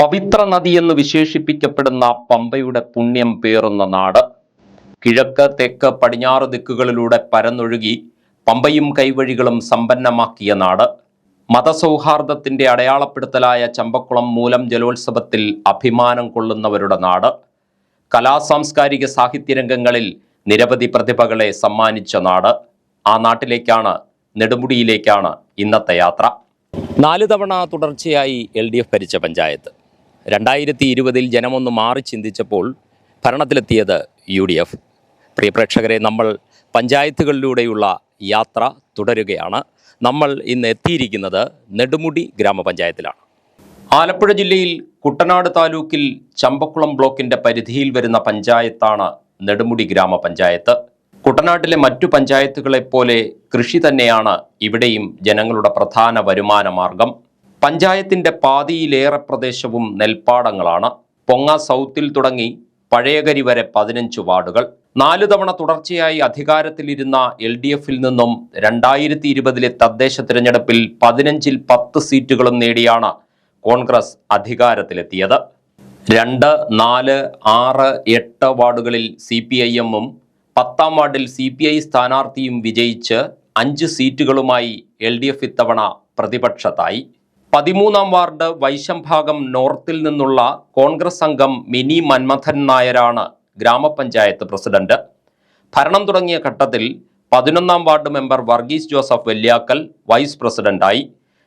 പവിത്ര നദി എന്ന് വിശേഷിപ്പിക്കപ്പെടുന്ന പമ്പയുടെ പുണ്യം പേറുന്ന നാട്. കിഴക്ക് തെക്ക് പടിഞ്ഞാറ് ദിക്കുകളിലൂടെ പരന്നൊഴുകി പമ്പയും കൈവഴികളും സമ്പന്നമാക്കിയ നാട്. മതസൗഹാർദ്ദത്തിന്റെ അടയാളപ്പെടുത്തലായ ചമ്പക്കുളം മൂലം ജലോത്സവത്തിൽ അഭിമാനം കൊള്ളുന്നവരുടെ നാട്. കലാസാംസ്കാരിക സാഹിത്യരംഗങ്ങളിൽ നിരവധി പ്രതിഭകളെ സമ്മാനിച്ച നാട്. ആ നാട്ടിലേക്കാണ് നെടുമുടിയിലേക്കാണ് ഇന്നത്തെ യാത്ര. നാല് തവണ തുടർച്ചയായി എൽ ഡി എഫ് ഭരിച്ച പഞ്ചായത്ത്. രണ്ടായിരത്തി ഇരുപതിൽ ജനമൊന്ന് മാറി ചിന്തിച്ചപ്പോൾ ഭരണത്തിലെത്തിയത് യു ഡി എഫ്. പ്രിയ പ്രേക്ഷകരെ നമ്മൾ പഞ്ചായത്തുകളിലൂടെയുള്ള യാത്ര തുടരുകയാണ്. നമ്മൾ ഇന്ന് എത്തിയിരിക്കുന്നത് നെടുമുടി ഗ്രാമപഞ്ചായത്തിലാണ്. ആലപ്പുഴ ജില്ലയിൽ കുട്ടനാട് താലൂക്കിൽ ചമ്പക്കുളം ബ്ലോക്കിന്റെ പരിധിയിൽ വരുന്ന പഞ്ചായത്താണ് നെടുമുടി ഗ്രാമപഞ്ചായത്ത്. കുട്ടനാട്ടിലെ മറ്റു പഞ്ചായത്തുകളെപ്പോലെ കൃഷി തന്നെയാണ് ഇവിടെയും ജനങ്ങളുടെ പ്രധാന വരുമാന മാർഗം. പഞ്ചായത്തിന്റെ പാതിയിലേറെ പ്രദേശവും നെൽപ്പാടങ്ങളാണ്. പൊങ്ങ സൗത്തിൽ തുടങ്ങി പഴയകരി വരെ പതിനഞ്ച് വാർഡുകൾ. നാലു തവണ തുടർച്ചയായി അധികാരത്തിലിരുന്ന എൽ ഡി എഫിൽ നിന്നും രണ്ടായിരത്തി ഇരുപതിലെ തദ്ദേശ തിരഞ്ഞെടുപ്പിൽ പതിനഞ്ചിൽ പത്ത് സീറ്റുകളും നേടിയാണ് കോൺഗ്രസ് അധികാരത്തിലെത്തിയത്. രണ്ട് നാല് ആറ് എട്ട് വാർഡുകളിൽ സി പി ഐ എമ്മും പത്താം വാർഡിൽ സി പി ഐ സ്ഥാനാർത്ഥിയും വിജയിച്ച് അഞ്ച് സീറ്റുകളുമായി എൽ ഡി എഫ് ഇത്തവണ പ്രതിപക്ഷത്തായി. പതിമൂന്നാം വാർഡ് വൈശംഭാഗം നോർത്തിൽ നിന്നുള്ള കോൺഗ്രസ് അംഗം മിനി മന്മഥൻ നായരാണ് ഗ്രാമപഞ്ചായത്ത് പ്രസിഡന്റ്. ഭരണം തുടങ്ങിയ ഘട്ടത്തിൽ പതിനൊന്നാം ward member Varghese Joseph Velliyakkal vice പ്രസിഡന്റായി.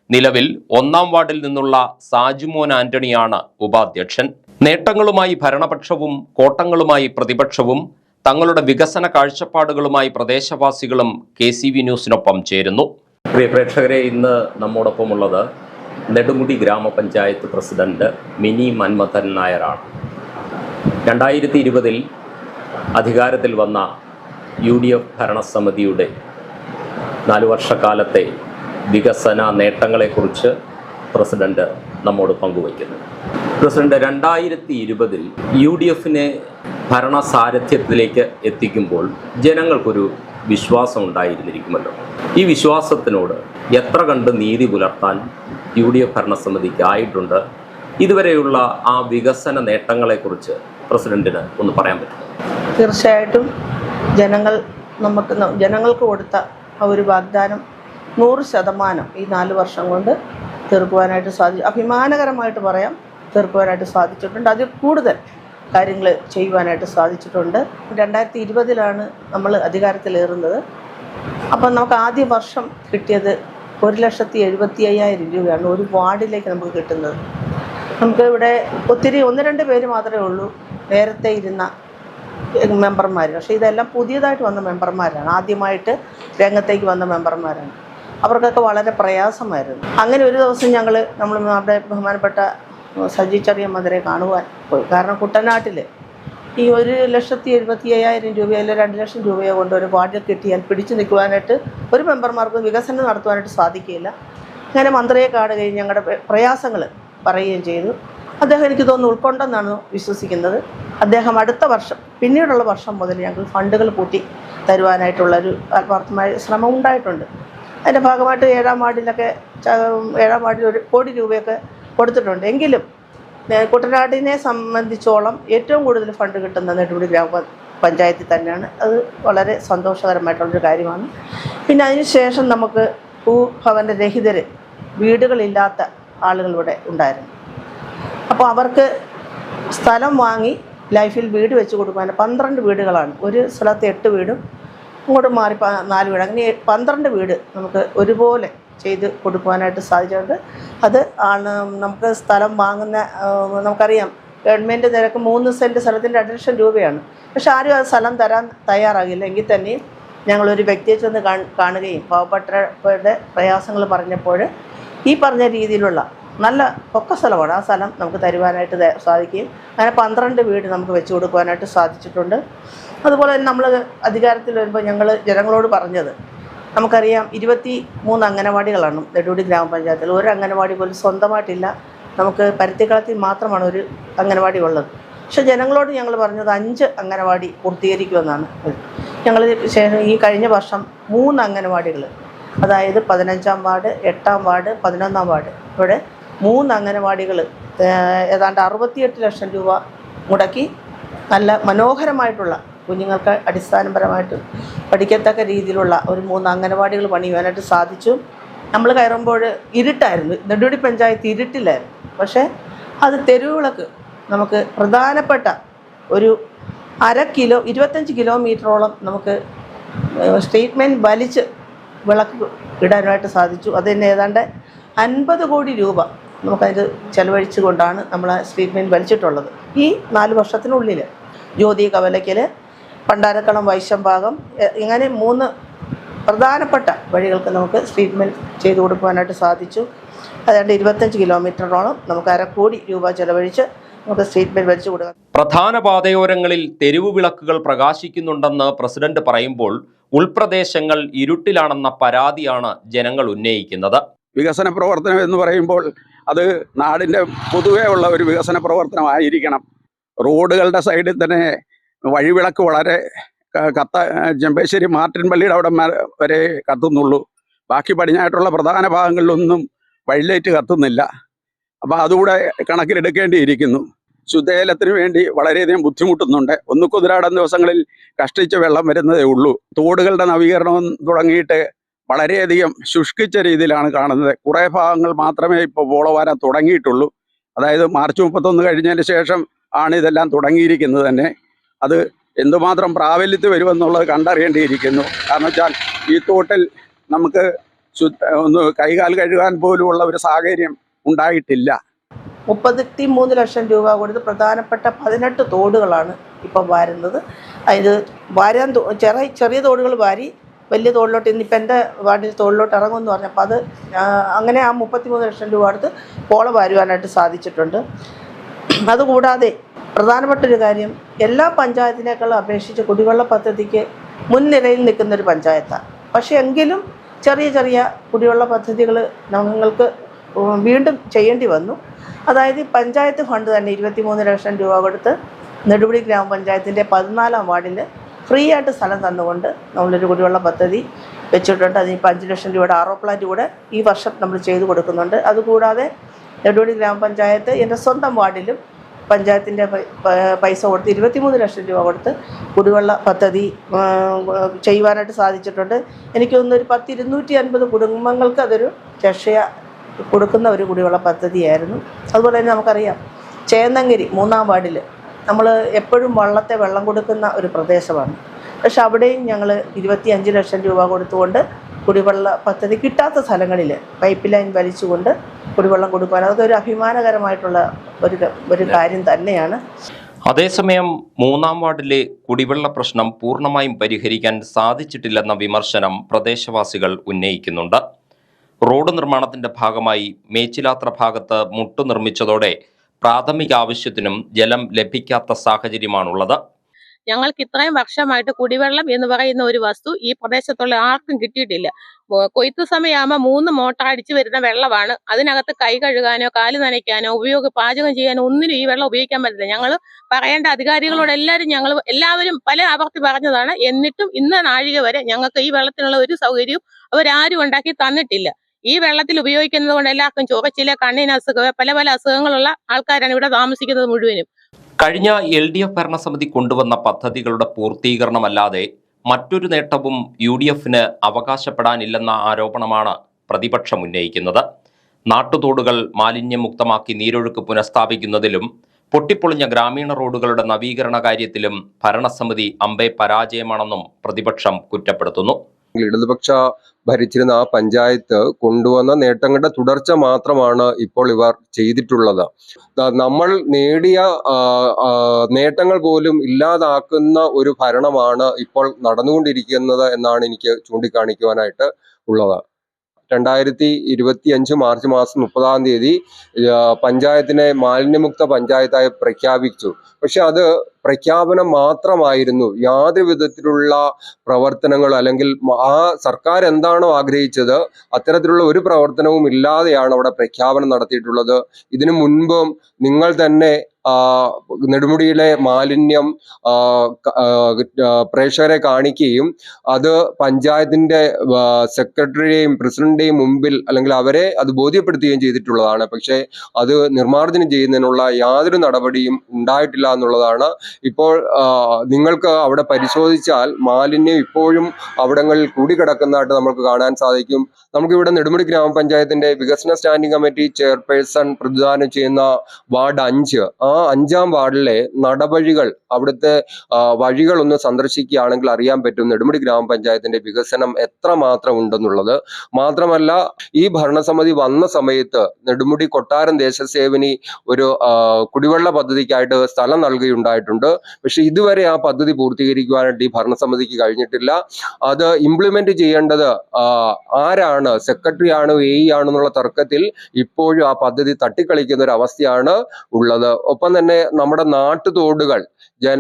നിലവിൽ ഒന്നാം വാർഡിൽ നിന്നുള്ള സാജുമോൻ ആന്റണിയാണ് ഉപാധ്യക്ഷൻ. നേട്ടങ്ങളുമായി ഭരണപക്ഷവും കോട്ടങ്ങളുമായി പ്രതിപക്ഷവും തങ്ങളുടെ വികസന കാഴ്ചപ്പാടുകളുമായി പ്രദേശവാസികളും കെ സി വി ന്യൂസിനൊപ്പം ചേരുന്നു. പ്രിയ പ്രേക്ഷകരെ ഇന്ന് നമ്മോടൊപ്പമുള്ളത് നെടുമുടി ഗ്രാമപഞ്ചായത്ത് പ്രസിഡന്റ് മിനി മന്മഥൻ നായരാണ്. രണ്ടായിരത്തി ഇരുപതിൽ അധികാരത്തിൽ വന്ന യു ഡി എഫ് ഭരണസമിതിയുടെ നാലു വർഷക്കാലത്തെ വികസന നേട്ടങ്ങളെക്കുറിച്ച് പ്രസിഡന്റ് നമ്മോട് പങ്കുവയ്ക്കുന്നു. പ്രസിഡന്റ് രണ്ടായിരത്തി ഇരുപതിൽ യു ഡി എഫിനെ ഭരണസാരഥ്യത്തിലേക്ക് എത്തിക്കുമ്പോൾ ജനങ്ങൾക്കൊരു വിശ്വാസം ഉണ്ടായിരുന്നിരിക്കുമല്ലോ. ഈ വിശ്വാസത്തിനോട് എത്ര കണ്ട് നീതി പുലർത്താൻ യു ഡി എഫ് ഭരണസമിതിക്ക് ആയിട്ടുണ്ട്. ഇതുവരെയുള്ള ആ വികസന നേട്ടങ്ങളെക്കുറിച്ച് പ്രസിഡന്റിന് ഒന്ന് പറയാൻ പറ്റും തീർച്ചയായിട്ടും ജനങ്ങൾ നമുക്ക് ജനങ്ങൾക്ക് കൊടുത്ത ആ ഒരു വാഗ്ദാനം നൂറ് ശതമാനം ഈ നാല് വർഷം കൊണ്ട് തീർക്കുവാനായിട്ട് സാധിച്ചു അഭിമാനകരമായിട്ട് പറയാം തീർക്കുവാനായിട്ട് സാധിച്ചിട്ടുണ്ട്. അതിൽ കൂടുതൽ കാര്യങ്ങൾ ചെയ്യുവാനായിട്ട് സാധിച്ചിട്ടുണ്ട്. രണ്ടായിരത്തി ഇരുപതിലാണ് നമ്മൾ അധികാരത്തിലേറുന്നത്. അപ്പം നമുക്ക് ആദ്യ വർഷം കിട്ടിയത് ഒരു ലക്ഷത്തി എഴുപത്തി അയ്യായിരം രൂപയാണ് ഒരു വാർഡിലേക്ക് നമുക്ക് കിട്ടുന്നത്. നമുക്ക് ഇവിടെ ഒത്തിരി ഒന്ന് രണ്ട് പേര് മാത്രമേ ഉള്ളൂ. നേരത്തെ ഇരുന്ന മെമ്പർമാർ പക്ഷേ ഇതെല്ലാം പുതിയതായിട്ട് വന്ന മെമ്പർമാരാണ്. ആദ്യമായിട്ട് രംഗത്തേക്ക് വന്ന മെമ്പർമാരാണ്. അവർക്കൊക്കെ വളരെ പ്രയാസമായിരുന്നു. അങ്ങനെ ഒരു ദിവസം ഞങ്ങൾ നമ്മൾ നമ്മുടെ ബഹുമാനപ്പെട്ട സജി ചെറിയ മധുരെ കാണുവാൻ പോയി. കാരണം കുട്ടനാട്ടിൽ ഈ ഒരു ലക്ഷത്തി എഴുപത്തി അയ്യായിരം രൂപയോ അല്ലെങ്കിൽ രണ്ട് ലക്ഷം രൂപയോ കൊണ്ട് ഒരു വാർഡിൽ കിട്ടിയാൽ പിടിച്ചു നിൽക്കുവാനായിട്ട് ഒരു മെമ്പർമാർക്ക് വികസനം നടത്തുവാനായിട്ട് സാധിക്കില്ല അങ്ങനെ മന്ത്രിയെ കാണുകയും ഞങ്ങളുടെ പ്രയാസങ്ങൾ പറയുകയും ചെയ്തു. അദ്ദേഹം എനിക്ക് തോന്നുന്നു ഉൾക്കൊണ്ടെന്നാണ് വിശ്വസിക്കുന്നത്. അദ്ദേഹം അടുത്ത വർഷം പിന്നീടുള്ള വർഷം മുതൽ ഞങ്ങൾ ഫണ്ടുകൾ കൂട്ടി തരുവാനായിട്ടുള്ളൊരു ആത്മാർത്ഥമായ ശ്രമം ഉണ്ടായിട്ടുണ്ട്. അതിന്റെ ഭാഗമായിട്ട് ഏഴാം വാർഡിലൊക്കെ ഏഴാം വാർഡിൽ ഒരു കോടി രൂപയൊക്കെ കൊടുത്തിട്ടുണ്ട്. എങ്കിലും കുട്ടനാടിനെ സംബന്ധിച്ചോളം ഏറ്റവും കൂടുതൽ ഫണ്ട് കിട്ടുന്ന നെടുമുടി ഗ്രാമ പഞ്ചായത്തിൽ തന്നെയാണ്. അത് വളരെ സന്തോഷകരമായിട്ടുള്ളൊരു കാര്യമാണ്. പിന്നെ അതിനുശേഷം നമുക്ക് ഭൂഭവന രഹിതർ വീടുകളില്ലാത്ത ആളുകൾ ഇവിടെ ഉണ്ടായിരുന്നു. അപ്പോൾ അവർക്ക് സ്ഥലം വാങ്ങി ലൈഫിൽ വീട് വെച്ച് കൊടുക്കാൻ പന്ത്രണ്ട് വീടുകളാണ്. ഒരു സ്ഥലത്ത് എട്ട് വീടും ഇങ്ങോട്ട് മാറി നാല് വീട്. അങ്ങനെ പന്ത്രണ്ട് വീട് നമുക്ക് ഒരുപോലെ ചെയ്ത് കൊടുക്കുവാനായിട്ട് സാധിച്ചിട്ടുണ്ട്. അത് ആണ് നമുക്ക് സ്ഥലം വാങ്ങുന്ന നമുക്കറിയാം. ഗവൺമെന്റ് നിരക്ക് മൂന്ന് സെന്റ് സ്ഥലത്തിന് രണ്ട് ലക്ഷം രൂപയാണ്. പക്ഷെ ആരും ആ സ്ഥലം തരാൻ തയ്യാറാകില്ല. എങ്കിൽ തന്നെയും ഞങ്ങളൊരു വ്യക്തിയെ ചെന്ന് കാണ് കാണുകയും പാവപ്പെട്ടവരുടെ പ്രയാസങ്ങൾ പറഞ്ഞപ്പോൾ ഈ പറഞ്ഞ രീതിയിലുള്ള നല്ല പൊക്ക സ്ഥലമാണ് ആ സ്ഥലം നമുക്ക് തരുവാനായിട്ട് സാധിക്കുകയും അങ്ങനെ പന്ത്രണ്ട് വീട് നമുക്ക് വെച്ചു കൊടുക്കുവാനായിട്ട് സാധിച്ചിട്ടുണ്ട്. അതുപോലെ തന്നെ നമ്മൾ അധികാരത്തിൽ വരുമ്പോൾ ഞങ്ങൾ ജനങ്ങളോട് പറഞ്ഞത് നമുക്കറിയാം ഇരുപത്തി മൂന്ന് അംഗനവാടികളാണ് നെടുവടി ഗ്രാമപഞ്ചായത്തിൽ. ഒരു അംഗനവാടി പോലും സ്വന്തമായിട്ടില്ല. നമുക്ക് പരുത്തിക്കളത്തിൽ മാത്രമാണ് ഒരു അംഗനവാടി ഉള്ളത്. പക്ഷെ ജനങ്ങളോട് ഞങ്ങൾ പറഞ്ഞത് അഞ്ച് അംഗനവാടി പൂർത്തീകരിക്കുമെന്നാണ്. ഞങ്ങൾ ഈ കഴിഞ്ഞ വർഷം മൂന്ന് അംഗനവാടികൾ അതായത് പതിനഞ്ചാം വാർഡ് എട്ടാം വാർഡ് പതിനൊന്നാം വാർഡ്. ഇവിടെ മൂന്ന് അംഗനവാടികൾ ഏതാണ്ട് അറുപത്തിയെട്ട് ലക്ഷം രൂപ മുടക്കി നല്ല മനോഹരമായിട്ടുള്ള കുഞ്ഞുങ്ങൾക്ക് അടിസ്ഥാനപരമായിട്ട് പഠിക്കത്തക്ക രീതിയിലുള്ള ഒരു മൂന്ന് അംഗനവാടികൾ പണിയുവാനായിട്ട് സാധിച്ചു. നമ്മൾ കയറുമ്പോൾ ഇരുട്ടായിരുന്നു. നെടുപടി പഞ്ചായത്ത് ഇരുട്ടിലായിരുന്നു. പക്ഷേ അത് തെരുവിളക്ക് നമുക്ക് പ്രധാനപ്പെട്ട ഒരു അര കിലോ ഇരുപത്തഞ്ച് കിലോമീറ്ററോളം നമുക്ക് സ്റ്റേറ്റ്മെന്റ് വലിച്ച് വിളക്ക് ഇടാനായിട്ട് സാധിച്ചു. അതിന് ഏതാണ്ട് അൻപത് കോടി രൂപ നമുക്കതിൽ ചെലവഴിച്ചു കൊണ്ടാണ് നമ്മൾ സ്റ്റേറ്റ്മെന്റ് വലിച്ചിട്ടുള്ളത്. ഈ നാല് വർഷത്തിനുള്ളിൽ ജ്യോതി കവലയ്ക്കൽ പണ്ടാരക്കളം വൈശംഭാഗം ഭാഗം ഇങ്ങനെ മൂന്ന് പ്രധാനപ്പെട്ട വഴികൾക്ക് നമുക്ക് ട്രീറ്റ്മെന്റ് ചെയ്തു കൊടുക്കുവാനായിട്ട് സാധിച്ചു. അതുകൊണ്ട് ഇരുപത്തഞ്ച് കിലോമീറ്ററോളം നമുക്ക് കോടി രൂപ ചെലവഴിച്ച് നമുക്ക് ട്രീറ്റ്മെന്റ് വലിച്ചു കൊടുക്കാം പ്രധാന പാതയോരങ്ങളിൽ തെരുവു വിളക്കുകൾ പ്രകാശിക്കുന്നുണ്ടെന്ന് പ്രസിഡന്റ് പറയുമ്പോൾ ഉൾപ്രദേശങ്ങൾ ഇരുട്ടിലാണെന്ന പരാതിയാണ് ജനങ്ങൾ ഉന്നയിക്കുന്നത്. വികസന പ്രവർത്തനം എന്ന് പറയുമ്പോൾ അത് നാടിന്റെ പൊതുവേ ഉള്ള ഒരു വികസന പ്രവർത്തനമായിരിക്കണം. റോഡുകളുടെ സൈഡിൽ തന്നെ വഴിവിളക്ക് വളരെ കത്ത ചെമ്പേശ്ശേരി മാർട്ടിൻ പള്ളിയുടെ അവിടെ വരെ കത്തുന്നുള്ളൂ. ബാക്കി പടിഞ്ഞായിട്ടുള്ള പ്രധാന ഭാഗങ്ങളിലൊന്നും വഴിലേറ്റ് കത്തുന്നില്ല. അപ്പോൾ അതുകൂടെ കണക്കിലെടുക്കേണ്ടിയിരിക്കുന്നു. ശുദ്ധജലത്തിന് വേണ്ടി വളരെയധികം ബുദ്ധിമുട്ടുന്നുണ്ട്. ഒന്ന് കുതിരാടൻ ദിവസങ്ങളിൽ കഷ്ടിച്ച് വെള്ളം വരുന്നതേ ഉള്ളൂ. തോടുകളുടെ നവീകരണം തുടങ്ങിയിട്ട് വളരെയധികം ശുഷ്കിച്ച രീതിയിലാണ് കാണുന്നത്. കുറേ ഭാഗങ്ങൾ മാത്രമേ ഇപ്പോൾ വോളവാരാൻ തുടങ്ങിയിട്ടുള്ളൂ. അതായത് മാർച്ച് മുപ്പത്തൊന്ന് കഴിഞ്ഞതിന് ശേഷം ആണ് ഇതെല്ലാം തുടങ്ങിയിരിക്കുന്നത് തന്നെ. അത് എന്തുമാത്രം പ്രാബല്യത്തിൽ വരുമെന്നുള്ളത് കണ്ടറിയേണ്ടിയിരിക്കുന്നു. കാരണം വെച്ചാൽ ഈ തോട്ടിൽ നമുക്ക് ഒന്ന് കൈകാൽ കഴുകാൻ പോലുമുള്ള ഒരു സാഹചര്യം ഉണ്ടായിട്ടില്ല. മുപ്പത്തി മൂന്ന് ലക്ഷം രൂപ കൊടുത്ത് പ്രധാനപ്പെട്ട പതിനെട്ട് തോടുകളാണ് ഇപ്പം വാരുന്നത്. ഇത് വാരാൻ ചെറിയ ചെറിയ തോടുകൾ വാരി വലിയ തോടിലോട്ട് ഇന്നിപ്പോൾ എന്റെ വാർഡിൽ തോടിലോട്ട് ഇറങ്ങുമെന്ന് പറഞ്ഞപ്പോൾ അത് അങ്ങനെ ആ മുപ്പത്തി മൂന്ന് ലക്ഷം രൂപ അടുത്ത് പോള വാരുവാനായിട്ട് സാധിച്ചിട്ടുണ്ട്. അതുകൂടാതെ പ്രധാനപ്പെട്ട ഒരു കാര്യം എല്ലാ പഞ്ചായത്തിനേക്കാളും അപേക്ഷിച്ച് കുടിവെള്ള പദ്ധതിക്ക് മുൻനിരയിൽ നിൽക്കുന്നൊരു പഞ്ചായത്താണ്. പക്ഷേ എങ്കിലും ചെറിയ ചെറിയ കുടിവെള്ള പദ്ധതികൾ ഞങ്ങൾക്ക് വീണ്ടും ചെയ്യേണ്ടി വന്നു. അതായത് പഞ്ചായത്ത് ഫണ്ട് തന്നെ ഇരുപത്തിമൂന്ന് ലക്ഷം രൂപ കൊടുത്ത് നെടുപടി ഗ്രാമപഞ്ചായത്തിന്റെ പതിനാലാം വാർഡിൽ ഫ്രീ ആയിട്ട് സ്ഥലം തന്നുകൊണ്ട് നമ്മളൊരു കുടിവെള്ള പദ്ധതി വെച്ചിട്ടുണ്ട്. അതിന് ഇപ്പോൾ അഞ്ച് ലക്ഷം രൂപയുടെ ആറോ പ്ലാന്റ് കൂടെ ഈ വർഷം നമ്മൾ ചെയ്തു കൊടുക്കുന്നുണ്ട്. അതുകൂടാതെ നെടുപടി ഗ്രാമപഞ്ചായത്ത് എന്റെ സ്വന്തം വാർഡിലും പഞ്ചായത്തിന്റെ പൈസ കൊടുത്ത് ഇരുപത്തിമൂന്ന് ലക്ഷം രൂപ കൊടുത്ത് കുടിവെള്ള പദ്ധതി ചെയ്യുവാനായിട്ട് സാധിച്ചിട്ടുണ്ട്. എനിക്ക് തോന്നുന്നു ഒരു പത്ത് ഇരുന്നൂറ്റി അൻപത് കുടുംബങ്ങൾക്ക് അതൊരു രക്ഷയ കൊടുക്കുന്ന ഒരു കുടിവെള്ള പദ്ധതിയായിരുന്നു. അതുപോലെ തന്നെ നമുക്കറിയാം ചേന്നങ്കരി മൂന്നാം വാർഡിൽ നമ്മൾ എപ്പോഴും വള്ളത്തെ വെള്ളം കൊടുക്കുന്ന ഒരു പ്രദേശമാണ്. പക്ഷെ അവിടെയും ഞങ്ങൾ ഇരുപത്തി ലക്ഷം രൂപ കൊടുത്തുകൊണ്ട് കുടിവെള്ള പദ്ധതി കിട്ടാത്ത സ്ഥലങ്ങളിൽ പൈപ്പ് ലൈൻ വലിച്ചുകൊണ്ട് കുടിവെള്ളം കൊടുക്കുവാൻ അതൊക്കെ ഒരു അഭിമാനകരമായിട്ടുള്ള ഒരു ഒരു കാര്യം തന്നെയാണ്. അതേസമയം മൂന്നാം വാർഡിലെ കുടിവെള്ള പ്രശ്നം പൂർണമായും പരിഹരിക്കാൻ സാധിച്ചിട്ടില്ലെന്ന വിമർശനം പ്രദേശവാസികൾ ഉന്നയിക്കുന്നുണ്ട്. റോഡ് നിർമ്മാണത്തിന്റെ ഭാഗമായി മേച്ചിലാത്ര ഭാഗത്ത് മുട്ടു നിർമ്മിച്ചതോടെ പ്രാഥമിക ആവശ്യത്തിനും ജലം ലഭിക്കാത്ത സാഹചര്യമാണുള്ളത്. ഞങ്ങൾക്ക് ഇത്രയും വർഷമായിട്ട് കുടിവെള്ളം എന്ന് പറയുന്ന ഒരു വസ്തു ഈ പ്രദേശത്തുള്ള ആർക്കും കിട്ടിയിട്ടില്ല. കൊയ്ത്ത് സമയമാകുമ്പോൾ മൂന്ന് മോട്ടർ അടിച്ചു വരുന്ന വെള്ളമാണ്. അതിനകത്ത് കൈ കഴുകാനോ കാൽ നനയ്ക്കാനോ ഉപയോഗ പാചകം ചെയ്യാനോ ഒന്നിനും ഈ വെള്ളം ഉപയോഗിക്കാൻ പറ്റില്ല ഞങ്ങൾ പറയേണ്ട അധികാരികളോട് എല്ലാവരും ഞങ്ങൾ എല്ലാവരും പല ആവർത്തി പറഞ്ഞതാണ്. എന്നിട്ടും ഇന്ന നാഴിക വരെ ഞങ്ങൾക്ക് ഈ വെള്ളത്തിനുള്ള ഒരു സൗകര്യവും അവരാരും ഉണ്ടാക്കി തന്നിട്ടില്ല. ഈ വെള്ളത്തിൽ ഉപയോഗിക്കുന്നത് കൊണ്ട് എല്ലാവർക്കും ചോറച്ചില്ല കണ്ണിന് അസുഖം പല പല അസുഖങ്ങളുള്ള ആൾക്കാരാണ് ഇവിടെ താമസിക്കുന്നത് മുഴുവനും. കഴിഞ്ഞ എൽ ഡി എഫ് ഭരണസമിതി കൊണ്ടുവന്ന പദ്ധതികളുടെ പൂർത്തീകരണമല്ലാതെ മറ്റൊരു നേട്ടവും യു ഡി എഫിന് അവകാശപ്പെടാനില്ലെന്ന ആരോപണമാണ് പ്രതിപക്ഷം ഉന്നയിക്കുന്നത്. നാട്ടുതോടുകൾ മാലിന്യമുക്തമാക്കി നീരൊഴുക്ക് പുനഃസ്ഥാപിക്കുന്നതിലും പൊട്ടിപ്പൊളിഞ്ഞ ഗ്രാമീണ റോഡുകളുടെ നവീകരണ കാര്യത്തിലും ഭരണസമിതി അമ്പെ പരാജയമാണെന്നും പ്രതിപക്ഷം കുറ്റപ്പെടുത്തുന്നു. ഇടതുപക്ഷ ഭരിച്ചിരുന്ന ആ പഞ്ചായത്ത് കൊണ്ടുവന്ന നേട്ടങ്ങളുടെ തുടർച്ച മാത്രമാണ് ഇപ്പോൾ ഇവർ ചെയ്തിട്ടുള്ളത്. നമ്മൾ നേടിയ നേട്ടങ്ങൾ പോലും ഇല്ലാതാക്കുന്ന ഒരു ഭരണമാണ് ഇപ്പോൾ നടന്നുകൊണ്ടിരിക്കുന്നത് എന്നാണ് എനിക്ക് ചൂണ്ടിക്കാണിക്കുവാനായിട്ട് ഉള്ളത്. രണ്ടായിരത്തി ഇരുപത്തി അഞ്ച് മാർച്ച് മാസം മുപ്പതാം തീയതി പഞ്ചായത്തിനെ മാലിന്യമുക്ത പഞ്ചായത്തായി പ്രഖ്യാപിച്ചു. പക്ഷെ അത് പ്രഖ്യാപനം മാത്രമായിരുന്നു. യാതൊരു വിധത്തിലുള്ള പ്രവർത്തനങ്ങൾ അല്ലെങ്കിൽ ആ സർക്കാർ എന്താണോ ആഗ്രഹിച്ചത് അത്തരത്തിലുള്ള ഒരു പ്രവർത്തനവും ഇല്ലാതെയാണ് അവിടെ പ്രഖ്യാപനം നടത്തിയിട്ടുള്ളത്. ഇതിനു മുൻപും നിങ്ങൾ തന്നെ നെടുമുടിയിലെ മാലിന്യം പ്രേക്ഷകരെ കാണിക്കുകയും അത് പഞ്ചായത്തിന്റെ സെക്രട്ടറിയുടെയും പ്രസിഡന്റിന്റെയും മുമ്പിൽ അല്ലെങ്കിൽ അവരെ അത് ബോധ്യപ്പെടുത്തുകയും ചെയ്തിട്ടുള്ളതാണ്. പക്ഷേ അത് നിർമ്മാർജനം ചെയ്യുന്നതിനുള്ള യാതൊരു നടപടിയും ഉണ്ടായിട്ടില്ല എന്നുള്ളതാണ്. ഇപ്പോൾ നിങ്ങൾക്ക് അവിടെ പരിശോധിച്ചാൽ മാലിന്യം ഇപ്പോഴും അവിടങ്ങളിൽ കൂടിക്കിടക്കുന്നതായിട്ട് നമുക്ക് കാണാൻ സാധിക്കും. നമുക്കിവിടെ നെടുമുടി ഗ്രാമപഞ്ചായത്തിന്റെ വികസന സ്റ്റാൻഡിംഗ് കമ്മിറ്റി ചെയർപേഴ്സൺ പ്രതിദാനം ചെയ്യുന്ന വാർഡ് അഞ്ച്. ആ അഞ്ചാം വാർഡിലെ നടവഴികൾ അവിടുത്തെ വഴികളൊന്ന് സന്ദർശിക്കുകയാണെങ്കിൽ അറിയാൻ പറ്റും നെടുമുടി ഗ്രാമപഞ്ചായത്തിന്റെ വികസനം എത്രമാത്രം ഉണ്ടെന്നുള്ളത്. മാത്രമല്ല ഈ ഭരണസമിതി വന്ന സമയത്ത് നെടുമുടി കൊട്ടാരം ദേശസേവനി ഒരു കുടിവെള്ള പദ്ധതിക്കായിട്ട് സ്ഥലം നൽകുകയുണ്ടായിട്ടുണ്ട് പക്ഷെ ഇതുവരെ ആ പദ്ധതി പൂർത്തീകരിക്കുവാനായിട്ട് ഈ ഭരണസമിതിക്ക് കഴിഞ്ഞിട്ടില്ല. അത് ഇംപ്ലിമെന്റ് ചെയ്യേണ്ടത് ആരാണ്? സെക്രട്ടറി ആണോ എ ആണെന്നുള്ള തർക്കത്തിൽ ഇപ്പോഴും ആ പദ്ധതി തട്ടിക്കളിക്കുന്ന ഒരു അവസ്ഥയാണ് ഉള്ളത്. ഒപ്പം തന്നെ നമ്മുടെ നാട്ടുതോടുകൾ ജൻ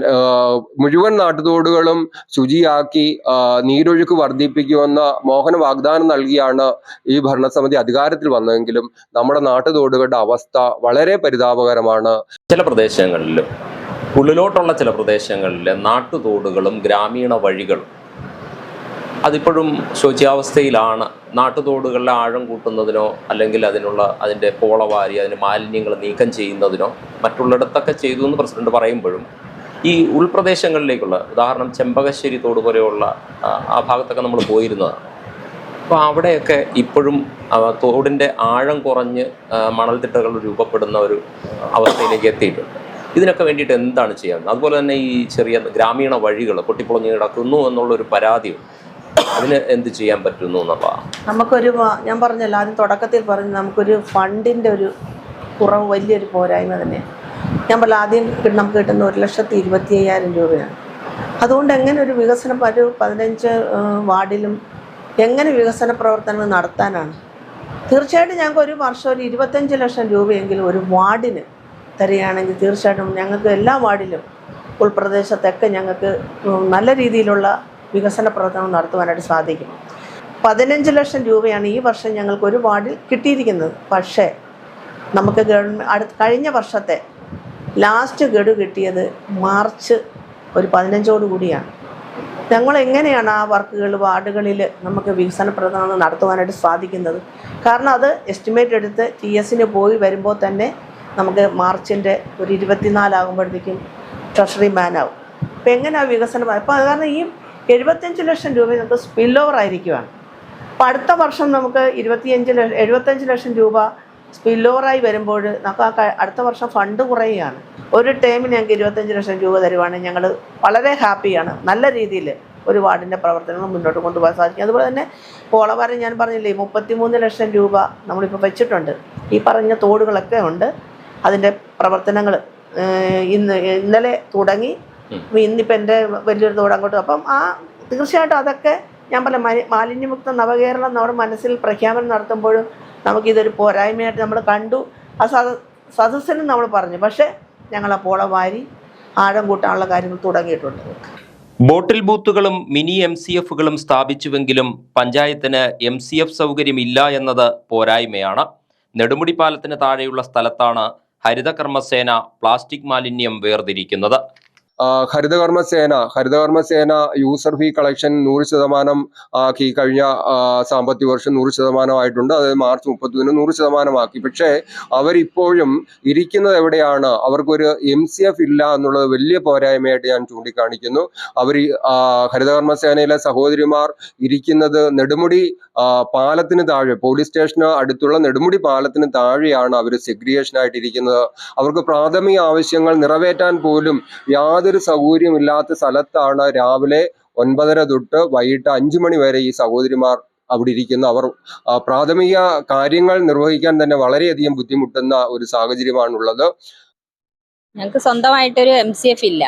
മുഴുവൻ നാട്ടുതോടുകളും ശുചിയാക്കി നീരൊഴുക്ക് വർദ്ധിപ്പിക്കുമെന്ന മോഹന വാഗ്ദാനം നൽകിയാണ് ഈ ഭരണസമിതി അധികാരത്തിൽ വന്നതെങ്കിലും നമ്മുടെ നാട്ടുതോടുകളുടെ അവസ്ഥ വളരെ പരിതാപകരമാണ്. ചില പ്രദേശങ്ങളിലും ഉള്ളിലോട്ടുള്ള ചില പ്രദേശങ്ങളിൽ നാട്ടുതോടുകളും ഗ്രാമീണ വഴികളും അതിപ്പോഴും ശോച്യാവസ്ഥയിലാണ്. നാട്ടുതോടുകളിലെ ആഴം കൂട്ടുന്നതിനോ അല്ലെങ്കിൽ അതിനുള്ള അതിന്റെ പോളവാരി അതിന്റെ മാലിന്യങ്ങൾ നീക്കം ചെയ്യുന്നതിനോ മറ്റുള്ളിടത്തൊക്കെ ചെയ്തു എന്ന് പ്രസിഡന്റ് പറയുമ്പോഴും ഈ ഉൾപ്രദേശങ്ങളിലേക്കുള്ള ഉദാഹരണം ചെമ്പകശ്ശേരി തോട് പോലെയുള്ള ആ, ഭാഗത്തൊക്കെ നമ്മൾ പോയിരുന്നതാണ്. അപ്പോൾ അവിടെയൊക്കെ ഇപ്പോഴും തോടിന്റെ ആഴം കുറഞ്ഞ് മണൽത്തിട്ടകൾ രൂപപ്പെടുന്ന ഒരു അവസ്ഥയിലേക്ക് എത്തിയിട്ടുണ്ട്. ഇതിനൊക്കെ വേണ്ടിയിട്ട് എന്താണ് ചെയ്യാൻ? അതുപോലെ തന്നെ ഈ ചെറിയ ഗ്രാമീണ വഴികൾ പൊട്ടിപ്പൊളിഞ്ഞ് കിടക്കുന്നു എന്നുള്ളൊരു പരാതിയുണ്ട്. അതിന് എന്ത് ചെയ്യാൻ പറ്റുന്നു നമുക്കൊരു ഞാൻ പറഞ്ഞല്ലോ ആദ്യം തുടക്കത്തിൽ പറഞ്ഞു നമുക്കൊരു ഫണ്ടിന്റെ ഒരു കുറവ് വലിയൊരു പോരായ്മ തന്നെയാണ് ഞാൻ പറഞ്ഞ ആദ്യം നമുക്ക് കിട്ടുന്ന ഒരു ലക്ഷത്തി ഇരുപത്തി അയ്യായിരം രൂപയാണ്. അതുകൊണ്ട് എങ്ങനെ ഒരു വികസനം ഒരു പതിനഞ്ച് വാർഡിലും എങ്ങനെ വികസന പ്രവർത്തനങ്ങൾ നടത്താനാണ്? തീർച്ചയായിട്ടും ഞങ്ങൾക്ക് ഒരു വർഷം ഒരു ഇരുപത്തഞ്ച് ലക്ഷം രൂപയെങ്കിലും ഒരു വാർഡിന് തരികയാണെങ്കിൽ തീർച്ചയായിട്ടും ഞങ്ങൾക്ക് എല്ലാ വാർഡിലും ഉൾപ്രദേശത്തൊക്കെ ഞങ്ങൾക്ക് നല്ല രീതിയിലുള്ള വികസന പ്രവർത്തനങ്ങൾ നടത്തുവാനായിട്ട് സാധിക്കും. പതിനഞ്ച് ലക്ഷം രൂപയാണ് ഈ വർഷം ഞങ്ങൾക്ക് ഒരു വാർഡിൽ കിട്ടിയിരിക്കുന്നത്. പക്ഷേ നമുക്ക് ഗവൺമെന്റ് അടുത്ത കഴിഞ്ഞ വർഷത്തെ ലാസ്റ്റ് ഗഡു കിട്ടിയത് മാർച്ച് ഒരു പതിനഞ്ചോട് കൂടിയാണ്. ഞങ്ങൾ എങ്ങനെയാണ് ആ വർക്കുകൾ വാർഡുകളിൽ നമുക്ക് വികസന പ്രവർത്തനങ്ങൾ നടത്തുവാനായിട്ട് സാധിക്കുന്നത്? കാരണം അത് എസ്റ്റിമേറ്റ് എടുത്ത് ടി എസിന് പോയി വരുമ്പോൾ തന്നെ നമുക്ക് മാർച്ചിന്റെ ഒരു ഇരുപത്തിനാലാകുമ്പോഴത്തേക്കും ട്രഷറി മാനാവും അപ്പം എങ്ങനെയാണ് വികസനം? അപ്പോൾ അത് കാരണം ഈ എഴുപത്തഞ്ച് ലക്ഷം രൂപ നമുക്ക് സ്പിൽ ഓവർ ആയിരിക്കുവാണ്. അപ്പോൾ അടുത്ത വർഷം നമുക്ക് ഇരുപത്തിയഞ്ച് ലക്ഷം എഴുപത്തഞ്ച് ലക്ഷം രൂപ സ്പിൽ ഓവറായി വരുമ്പോൾ നമുക്ക് ആ അടുത്ത വർഷം ഫണ്ട് കുറയുകയാണ്. ഒരു ടേമിന് ഞങ്ങൾക്ക് ഇരുപത്തഞ്ച് ലക്ഷം രൂപ തരുവാണെങ്കിൽ ഞങ്ങൾ വളരെ ഹാപ്പിയാണ് നല്ല രീതിയിൽ ഒരു വാർഡിന്റെ പ്രവർത്തനങ്ങൾ മുന്നോട്ട് കൊണ്ടുപോകാൻ സാധിക്കും. അതുപോലെ തന്നെ കോളവാരം ഞാൻ പറഞ്ഞില്ലേ മുപ്പത്തിമൂന്ന് ലക്ഷം രൂപ നമ്മളിപ്പോൾ വെച്ചിട്ടുണ്ട്. ഈ പറഞ്ഞ തോടുകളൊക്കെ ഉണ്ട്. അതിന്റെ പ്രവർത്തനങ്ങൾ ഇന്ന് ഇന്നലെ തുടങ്ങി. ഇന്നിപ്പോൾ എന്റെ വലിയൊരു തോട് അങ്ങോട്ട് അപ്പം ആ തീർച്ചയായിട്ടും അതൊക്കെ ഞാൻ പറഞ്ഞ മലി- മാലിന്യമുക്ത നവകേരളം നമ്മുടെ മനസ്സിൽ പ്രഖ്യാപനം നടത്തുമ്പോഴും നമുക്കിതൊരു പോരായ്മയായിട്ട് നമ്മൾ കണ്ടു. ആ സദ സദസ്സിനും നമ്മൾ പറഞ്ഞു. പക്ഷേ ഞങ്ങൾ ആ പോള വാരി ആഴം കൂട്ടാനുള്ള കാര്യങ്ങൾ തുടങ്ങിയിട്ടുണ്ട്. ബോട്ടിൽ ബൂത്തുകളും മിനി എം സി എഫുകളും സ്ഥാപിച്ചുവെങ്കിലും പഞ്ചായത്തിന് എം സി എഫ് സൗകര്യമില്ല എന്നത് പോരായ്മയാണ്. നെടുമുടി പാലത്തിന് താഴെയുള്ള സ്ഥലത്താണ് ഹരിതകർമ്മസേന പ്ലാസ്റ്റിക് മാലിന്യം വേർതിരിക്കുന്നത്. ആ, ഹരിതകർമ്മസേന ഹരിതകർമ്മസേന യൂസർ ഫീ കളക്ഷൻ നൂറ് ശതമാനം ആക്കി. കഴിഞ്ഞ സാമ്പത്തിക വർഷം നൂറ് ശതമാനമായിട്ടുണ്ട് അതായത് മാർച്ച് മുപ്പത്തൊന്നിന് നൂറ് ശതമാനമാക്കി. പക്ഷേ അവരിപ്പോഴും ഇരിക്കുന്നത് എവിടെയാണ്? അവർക്കൊരു എം സി എഫ് ഇല്ല എന്നുള്ളത് വലിയ പോരായ്മയായിട്ട് ഞാൻ ചൂണ്ടിക്കാണിക്കുന്നു. അവർ ഹരിതകർമ്മസേനയിലെ സഹോദരിമാർ ഇരിക്കുന്നത് നെടുമുടി പാലത്തിന് താഴെ. പോലീസ് സ്റ്റേഷന് അടുത്തുള്ള നെടുമുടി പാലത്തിന് താഴെയാണ് അവർ സെഗ്രിയേഷനായിട്ടിരിക്കുന്നത് അവർക്ക് പ്രാഥമിക ആവശ്യങ്ങൾ നിറവേറ്റാൻ പോലും യാതൊരു സൗകര്യമില്ലാത്ത സ്ഥലത്താണ് രാവിലെ ഒൻപതര തൊട്ട് വൈകിട്ട് അഞ്ചു മണി വരെ ഈ സഹോദരിമാർ അവിടെ ഇരിക്കുന്നു അവർ പ്രാഥമിക കാര്യങ്ങൾ നിർവഹിക്കാൻ തന്നെ വളരെയധികം ബുദ്ധിമുട്ടുന്ന ഒരു സാഹചര്യമാണുള്ളത്. ഞങ്ങൾക്ക് സ്വന്തമായിട്ടൊരു എം സി എഫ് ഇല്ല.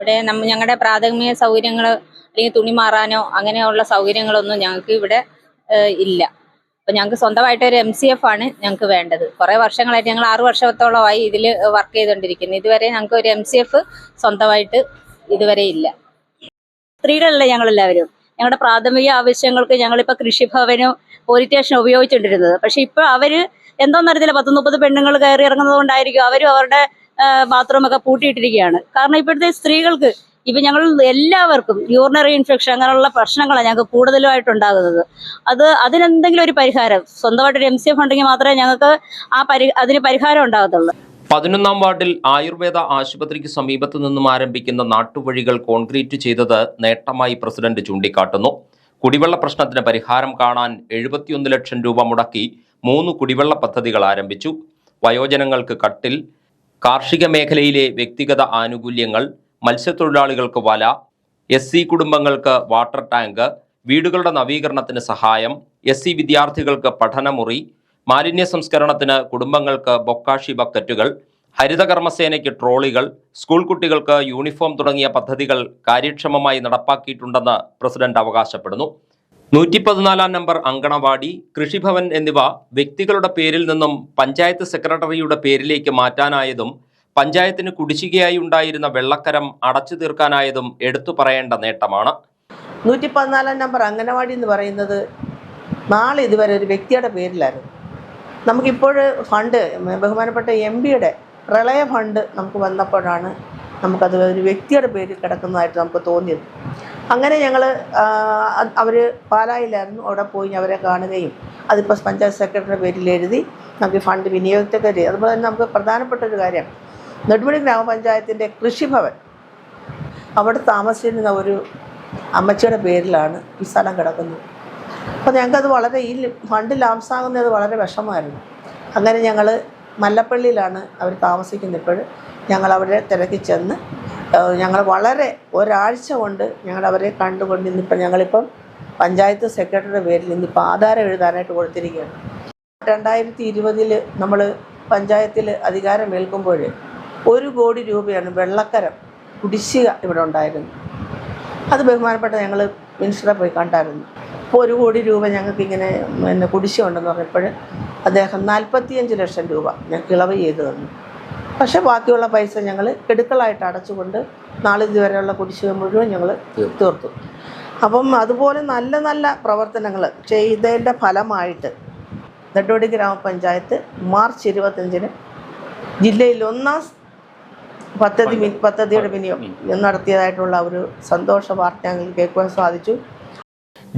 ഇവിടെ നമ്മ ഞങ്ങളുടെ പ്രാഥമിക സൗകര്യങ്ങൾ അല്ലെങ്കിൽ തുണി മാറാനോ അങ്ങനെയുള്ള സൗകര്യങ്ങളൊന്നും ഞങ്ങൾക്ക് ഇവിടെ ഇല്ല. അപ്പൊ ഞങ്ങൾക്ക് സ്വന്തമായിട്ട് ഒരു എം സി എഫ് ആണ് ഞങ്ങൾക്ക് വേണ്ടത്. കുറെ വർഷങ്ങളായിട്ട് ഞങ്ങൾ ആറു വർഷത്തോളമായി ഇതിൽ വർക്ക് ചെയ്തുകൊണ്ടിരിക്കുന്നു ഇതുവരെ ഞങ്ങൾക്ക് ഒരു എം സി എഫ് സ്വന്തമായിട്ട് ഇതുവരെ ഇല്ല. സ്ത്രീകളല്ലേ ഞങ്ങളെല്ലാവരും ഞങ്ങളുടെ പ്രാഥമിക ആവശ്യങ്ങൾക്ക് ഞങ്ങളിപ്പോൾ കൃഷിഭവനും പോലീസ് സ്റ്റേഷനും ഉപയോഗിച്ചുകൊണ്ടിരുന്നത് പക്ഷെ ഇപ്പോൾ അവർ എന്തോന്നറിയത്തില്ല പത്ത് മുപ്പത് പെണ്ണുങ്ങൾ കയറി ഇറങ്ങുന്നത് കൊണ്ടായിരിക്കും അവരും അവരുടെ ബാത്റൂമൊക്കെ പൂട്ടിയിട്ടിരിക്കുകയാണ്. കാരണം ഇപ്പോഴത്തെ സ്ത്രീകൾക്ക് ഇപ്പൊ ഞങ്ങൾ എല്ലാവർക്കും യൂറിനറി ഇൻഫെക്ഷൻ അങ്ങനെയുള്ള പ്രശ്നങ്ങളാണ് ഞങ്ങൾക്ക് കൂടുതലുമായിട്ടുണ്ടാകുന്നത്. അത് അതിനെന്തെങ്കിലും ഒരു പരിഹാരം സ്വന്തമായിട്ടൊരു എം സി എഫ് ഉണ്ടെങ്കിൽ മാത്രമേ ഞങ്ങൾക്ക് ആ പരി അതിന് പരിഹാരം ഉണ്ടാകത്തുള്ളൂ. പതിനൊന്നാം വാർഡിൽ ആയുർവേദ ആശുപത്രിക്ക് സമീപത്തു നിന്നും ആരംഭിക്കുന്ന നാട്ടുവഴികൾ കോൺക്രീറ്റ് ചെയ്തത് നേട്ടമായി പ്രസിഡന്റ് ചൂണ്ടിക്കാട്ടുന്നു. കുടിവെള്ള പ്രശ്നത്തിന് പരിഹാരം കാണാൻ എഴുപത്തിയൊന്ന് ലക്ഷം രൂപ മുടക്കി മൂന്ന് കുടിവെള്ള പദ്ധതികൾ ആരംഭിച്ചു. വയോജനങ്ങൾക്ക് കട്ടിൽ കാർഷിക മേഖലയിലെ വ്യക്തിഗത ആനുകൂല്യങ്ങൾ മത്സ്യത്തൊഴിലാളികൾക്ക് വല എസ് സി കുടുംബങ്ങൾക്ക് വാട്ടർ ടാങ്ക് വീടുകളുടെ നവീകരണത്തിന് സഹായം എസ് സി വിദ്യാർത്ഥികൾക്ക് പഠനമുറി മാലിന്യ സംസ്കരണത്തിന് കുടുംബങ്ങൾക്ക് ബൊക്കാഷി ബക്കറ്റുകൾ ഹരിതകർമ്മസേനയ്ക്ക് ട്രോളികൾ സ്കൂൾ കുട്ടികൾക്ക് യൂണിഫോം തുടങ്ങിയ പദ്ധതികൾ കാര്യക്ഷമമായി നടപ്പാക്കിയിട്ടുണ്ടെന്ന് പ്രസിഡന്റ് അവകാശപ്പെടുന്നു. നൂറ്റി പതിനാലാം നമ്പർ അങ്കണവാടി കൃഷിഭവൻ എന്നിവ വ്യക്തികളുടെ പേരിൽ നിന്നും പഞ്ചായത്ത് സെക്രട്ടറിയുടെ പേരിലേക്ക് മാറ്റാനായതും പഞ്ചായത്തിന് കുടിശ്ശികയായി ഉണ്ടായിരുന്ന വെള്ളക്കരം അടച്ചു തീർക്കാനായതും എടുത്തു പറയേണ്ട നേട്ടമാണ്. നൂറ്റി പതിനാലാം നമ്പർ അംഗനവാടി എന്ന് പറയുന്നത് നാളെ ഇതുവരെ ഒരു വ്യക്തിയുടെ പേരിലായിരുന്നു. നമുക്കിപ്പോൾ ഫണ്ട് ബഹുമാനപ്പെട്ട എം പിയുടെ പ്രളയ ഫണ്ട് നമുക്ക് വന്നപ്പോഴാണ് നമുക്കത് ഒരു വ്യക്തിയുടെ പേരിൽ കിടക്കുന്നതായിട്ട് നമുക്ക് തോന്നിയത്. അങ്ങനെ ഞങ്ങൾ അവർ പാലായിലായിരുന്നു. അവിടെ പോയി അവരെ കാണുകയും അതിപ്പോൾ പഞ്ചായത്ത് സെക്രട്ടറിയുടെ പേരിൽ എഴുതി നമുക്ക് ഫണ്ട് വിനിയോഗത്തെ ചെയ്തു. അതുപോലെ തന്നെ നമുക്ക് പ്രധാനപ്പെട്ട ഒരു കാര്യം നെടുമുടി ഗ്രാമപഞ്ചായത്തിന്റെ കൃഷിഭവൻ. അവിടെ താമസിച്ചിരുന്ന ഒരു അമ്മച്ചിയുടെ പേരിലാണ് ഈ സ്ഥലം കിടക്കുന്നത്. അപ്പോൾ ഞങ്ങൾക്കത് വളരെ ഈ ഫണ്ട് ലാംസാകുന്നത് വളരെ വിഷമമായിരുന്നു. അങ്ങനെ ഞങ്ങൾ മല്ലപ്പള്ളിയിലാണ് അവർ താമസിക്കുന്നത് ഇപ്പോൾ ഞങ്ങൾ അവരെ തിരക്കി ചെന്ന് ഞങ്ങൾ വളരെ ഒരാഴ്ച കൊണ്ട് ഞങ്ങൾ അവരെ കണ്ടുകൊണ്ട് ഇന്നിപ്പോൾ ഞങ്ങളിപ്പം പഞ്ചായത്ത് സെക്രട്ടറിയുടെ പേരിൽ ഇന്നിപ്പോൾ ആധാരം എഴുതാനായിട്ട് കൊടുത്തിരിക്കുകയാണ്. രണ്ടായിരത്തി ഇരുപതിൽ നമ്മൾ പഞ്ചായത്തിൽ അധികാരം ഏൽക്കുമ്പോൾ ഒരു കോടി രൂപയാണ് വെള്ളക്കരം കുടിശ്ശിക ഇവിടെ ഉണ്ടായിരുന്നു അത് ബഹുമാനപ്പെട്ട ഞങ്ങൾ മിനിസ്റ്ററെ പോയി കണ്ടായിരുന്നു. അപ്പോൾ ഒരു കോടി രൂപ ഞങ്ങൾക്ക് ഇങ്ങനെ പിന്നെ കുടിശ്ശിക ഉണ്ടെന്ന് പറഞ്ഞപ്പോൾ അദ്ദേഹം നാൽപ്പത്തിയഞ്ച് ലക്ഷം രൂപ ഞങ്ങൾക്ക് ഇളവ് ചെയ്തു തന്നു. പക്ഷേ ബാക്കിയുള്ള പൈസ ഞങ്ങൾ കെടുക്കളായിട്ട് അടച്ചുകൊണ്ട് നാല് ഇതുവരെയുള്ള കുടിശ്ശിക മുഴുവൻ ഞങ്ങൾ തീർത്തു. അപ്പം അതുപോലെ നല്ല നല്ല പ്രവർത്തനങ്ങൾ ചെയ്തതിന്റെ ഫലമായിട്ട് നെട്ടോടി ഗ്രാമപഞ്ചായത്ത് മാർച്ച് ഇരുപത്തഞ്ചിന് ജില്ലയിൽ ഒന്നാം പദ്ധതി പദ്ധതിയുടെ വിനിയോഗം നടത്തിയതായിട്ടുള്ള ഒരു സന്തോഷ വാർത്ത ഞങ്ങൾക്ക് കേൾക്കുവാൻ സാധിച്ചു.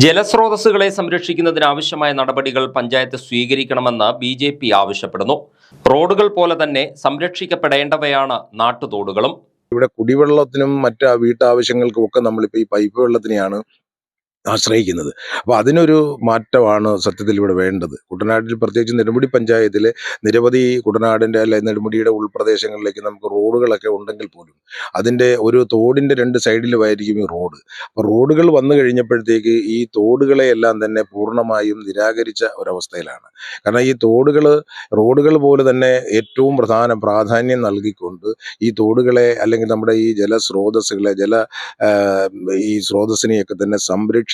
ജലസ്രോതസ്സുകളെ സംരക്ഷിക്കുന്നതിനാവശ്യമായ നടപടികൾ പഞ്ചായത്ത് സ്വീകരിക്കണമെന്ന് ബി ജെ പി ആവശ്യപ്പെടുന്നു. റോഡുകൾ പോലെ തന്നെ സംരക്ഷിക്കപ്പെടേണ്ടവയാണ് നാട്ടുതോടുകളും. ഇവിടെ കുടിവെള്ളത്തിനും മറ്റ് വീട്ടാവശ്യങ്ങൾക്കും ഒക്കെ നമ്മളിപ്പോൾ ഈ പൈപ്പ് വെള്ളത്തിനെയാണ് ആശ്രയിക്കുന്നത്. അപ്പോൾ അതിനൊരു മാറ്റമാണ് സത്യത്തിൽ ഇവിടെ വേണ്ടത്. കുട്ടനാട്ടിൽ പ്രത്യേകിച്ച് നെടുമുടി പഞ്ചായത്തിൽ നിരവധി കുട്ടനാടിന്റെ അല്ലെ നെടുമുടിയുടെ ഉൾപ്രദേശങ്ങളിലേക്ക് നമുക്ക് റോഡുകളൊക്കെ ഉണ്ടെങ്കിൽ പോലും അതിന്റെ ഒരു തോടിന്റെ രണ്ട് സൈഡിലുമായിരിക്കും ഈ റോഡ്. അപ്പോൾ റോഡുകൾ വന്നു കഴിഞ്ഞപ്പോഴത്തേക്ക് ഈ തോടുകളെയെല്ലാം തന്നെ പൂർണമായും നിരാകരിച്ച ഒരവസ്ഥയിലാണ്. കാരണം ഈ തോടുകൾ റോഡുകൾ പോലെ തന്നെ ഏറ്റവും പ്രധാന പ്രാധാന്യം നൽകിക്കൊണ്ട് ഈ തോടുകളെ അല്ലെങ്കിൽ നമ്മുടെ ഈ ജലസ്രോതസ്സുകളെ ജല ഈ സ്രോതസ്സിനെയൊക്കെ തന്നെ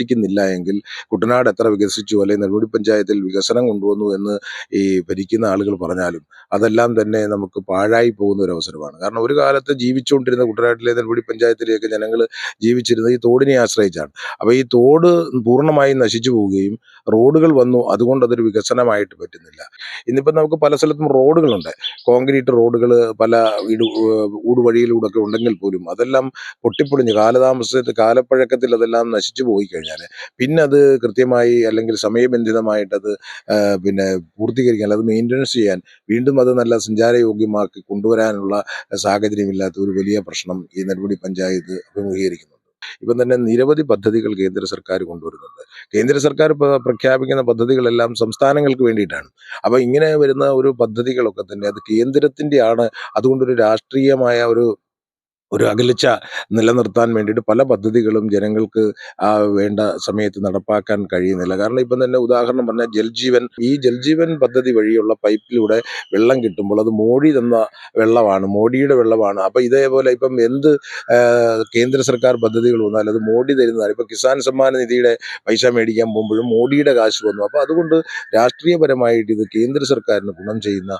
സംരക്ഷിക്കുന്നില്ല എങ്കിൽ കുട്ടനാട് എത്ര വികസിച്ചു അല്ലെങ്കിൽ നെടുമുടി പഞ്ചായത്തിൽ വികസനം കൊണ്ടുവന്നു എന്ന് ഈ ഭരിക്കുന്ന ആളുകൾ പറഞ്ഞാലും അതെല്ലാം തന്നെ നമുക്ക് പാഴായി പോകുന്ന ഒരു അവസരമാണ്. കാരണം ഒരു കാലത്ത് ജീവിച്ചുകൊണ്ടിരുന്ന കുട്ടനാട്ടിലെ നെടുമുടി പഞ്ചായത്തിലെയൊക്കെ ജനങ്ങൾ ജീവിച്ചിരുന്നത് ഈ തോടിനെ ആശ്രയിച്ചാണ്. അപ്പോൾ ഈ തോട് പൂർണമായും നശിച്ചു പോവുകയും റോഡുകൾ വന്നു അതുകൊണ്ട് അതൊരു വികസനമായിട്ട് പറ്റുന്നില്ല. ഇന്നിപ്പോൾ നമുക്ക് പല സ്ഥലത്തും റോഡുകളുണ്ട്. കോൺക്രീറ്റ് റോഡുകൾ പല വീട് ഊടുവഴിയിലൂടെ ഒക്കെ ഉണ്ടെങ്കിൽ പോലും അതെല്ലാം പൊട്ടിപ്പൊളിഞ്ഞ് കാലതാമസത്തിൽ കാലപ്പഴക്കത്തിൽ അതെല്ലാം നശിച്ചു പോയി കഴിഞ്ഞാൽ പിന്നെ അത് കൃത്യമായി അല്ലെങ്കിൽ സമയബന്ധിതമായിട്ടത് പിന്നെ പൂർത്തീകരിക്കാൻ അത് മെയിന്റനൻസ് ചെയ്യാൻ വീണ്ടും അത് നല്ല സഞ്ചാരയോഗ്യമാക്കി കൊണ്ടുവരാനുള്ള സാഹചര്യമില്ലാത്ത ഒരു വലിയ പ്രശ്നം ഈ നെടുപടി പഞ്ചായത്ത് അഭിമുഖീകരിക്കുന്നു ഇപ്പം തന്നെ നിരവധി പദ്ധതികൾ കേന്ദ്ര സർക്കാർ കൊണ്ടുവരുന്നുണ്ട്. കേന്ദ്ര സർക്കാർ പ്രഖ്യാപിക്കുന്ന പദ്ധതികളെല്ലാം സംസ്ഥാനങ്ങൾക്ക് വേണ്ടിയിട്ടാണ്. അപ്പോൾ ഇങ്ങനെ വരുന്ന ഒരു പദ്ധതികളൊക്കെ തന്നെ അത് കേന്ദ്രത്തിന്റെ ആണ്. അതുകൊണ്ടൊരു രാഷ്ട്രീയമായ ഒരു ഒരു അകലിച്ച നിലനിർത്താൻ വേണ്ടിയിട്ട് പല പദ്ധതികളും ജനങ്ങൾക്ക് വേണ്ട സമയത്ത് നടപ്പാക്കാൻ കഴിയുന്നില്ല. കാരണം ഇപ്പം തന്നെ ഉദാഹരണം പറഞ്ഞാൽ ജൽജീവൻ ഈ ജൽജീവൻ പദ്ധതി വഴിയുള്ള പൈപ്പിലൂടെ വെള്ളം കിട്ടുമ്പോൾ അത് മോഡി തന്ന വെള്ളമാണ് മോഡിയുടെ വെള്ളമാണ്. അപ്പം ഇതേപോലെ ഇപ്പം എന്ത് കേന്ദ്ര സർക്കാർ പദ്ധതികൾ വന്നാലും അത് മോഡി തരുന്നതാണ്. ഇപ്പം കിസാൻ സമ്മാന നിധിയുടെ പൈസ മേടിക്കാൻ പോകുമ്പോഴും മോഡിയുടെ കാശ് വന്നു. അപ്പോൾ അതുകൊണ്ട് രാഷ്ട്രീയപരമായിട്ട് ഇത് കേന്ദ്ര സർക്കാരിന് ഗുണം ചെയ്യുന്ന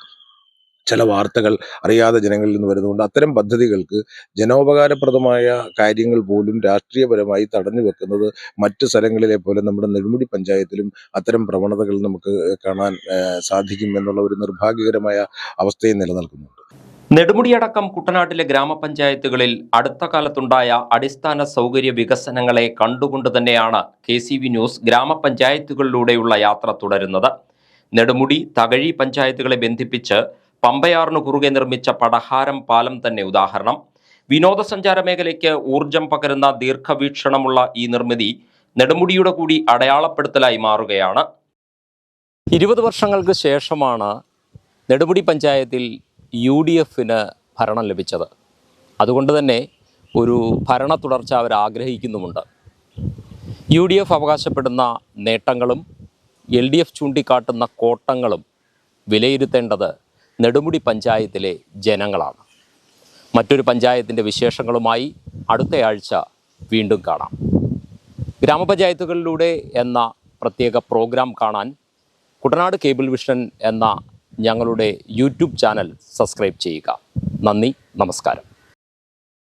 ചില വാർത്തകൾ അറിയാതെ ജനങ്ങളിൽ നിന്ന് വരുന്നതുകൊണ്ട് അത്തരം പദ്ധതികൾക്ക് ജനോപകാരപ്രദമായ കാര്യങ്ങൾ പോലും രാഷ്ട്രീയപരമായി തടഞ്ഞു വെക്കുന്നത് മറ്റു സ്ഥലങ്ങളിലെ പോലെ നമ്മുടെ നെടുമുടി പഞ്ചായത്തിലും അത്തരം പ്രവണതകൾ നമുക്ക് കാണാൻ സാധിക്കും എന്നുള്ള ഒരു നിർഭാഗ്യകരമായ അവസ്ഥയും നിലനിൽക്കുന്നുണ്ട്. നെടുമുടിയടക്കം കുട്ടനാട്ടിലെ ഗ്രാമപഞ്ചായത്തുകളിൽ അടുത്ത കാലത്തുണ്ടായ അടിസ്ഥാന സൗകര്യ വികസനങ്ങളെ കണ്ടുകൊണ്ട് തന്നെയാണ് കെ സി വി ന്യൂസ് ഗ്രാമപഞ്ചായത്തുകളിലൂടെയുള്ള യാത്ര തുടരുന്നത്. നെടുമുടി തകഴി പഞ്ചായത്തുകളെ ബന്ധിപ്പിച്ച് പമ്പയാറിന് കുറുകെ നിർമ്മിച്ച പടഹാരം പാലം തന്നെ ഉദാഹരണം. വിനോദസഞ്ചാര മേഖലയ്ക്ക് ഊർജം പകരുന്ന ദീർഘവീക്ഷണമുള്ള ഈ നിർമ്മിതി നെടുമുടിയുടെ കൂടി അടയാളപ്പെടുത്തലായി മാറുകയാണ്. ഇരുപത് വർഷങ്ങൾക്ക് ശേഷമാണ് നെടുമുടി പഞ്ചായത്തിൽ യു ഡി എഫിന് ഭരണം ലഭിച്ചത്. അതുകൊണ്ട് തന്നെ ഒരു ഭരണ തുടർച്ച അവർ ആഗ്രഹിക്കുന്നുമുണ്ട്. യു ഡി എഫ് അവകാശപ്പെടുന്ന നേട്ടങ്ങളും എൽ ഡി എഫ് ചൂണ്ടിക്കാട്ടുന്ന കോട്ടങ്ങളും വിലയിരുത്തേണ്ടത് നെടുമുടി പഞ്ചായത്തിലെ ജനങ്ങളാണ്. മറ്റൊരു പഞ്ചായത്തിന്റെ വിശേഷങ്ങളുമായി അടുത്തയാഴ്ച വീണ്ടും കാണാം. ഗ്രാമപഞ്ചായത്തുകളിലൂടെ എന്ന പ്രത്യേക പ്രോഗ്രാം കാണാൻ കുട്ടനാട് കേബിൾ വിഷൻ എന്ന ഞങ്ങളുടെ യൂട്യൂബ് ചാനൽ സബ്സ്ക്രൈബ് ചെയ്യുക. നന്ദി നമസ്കാരം.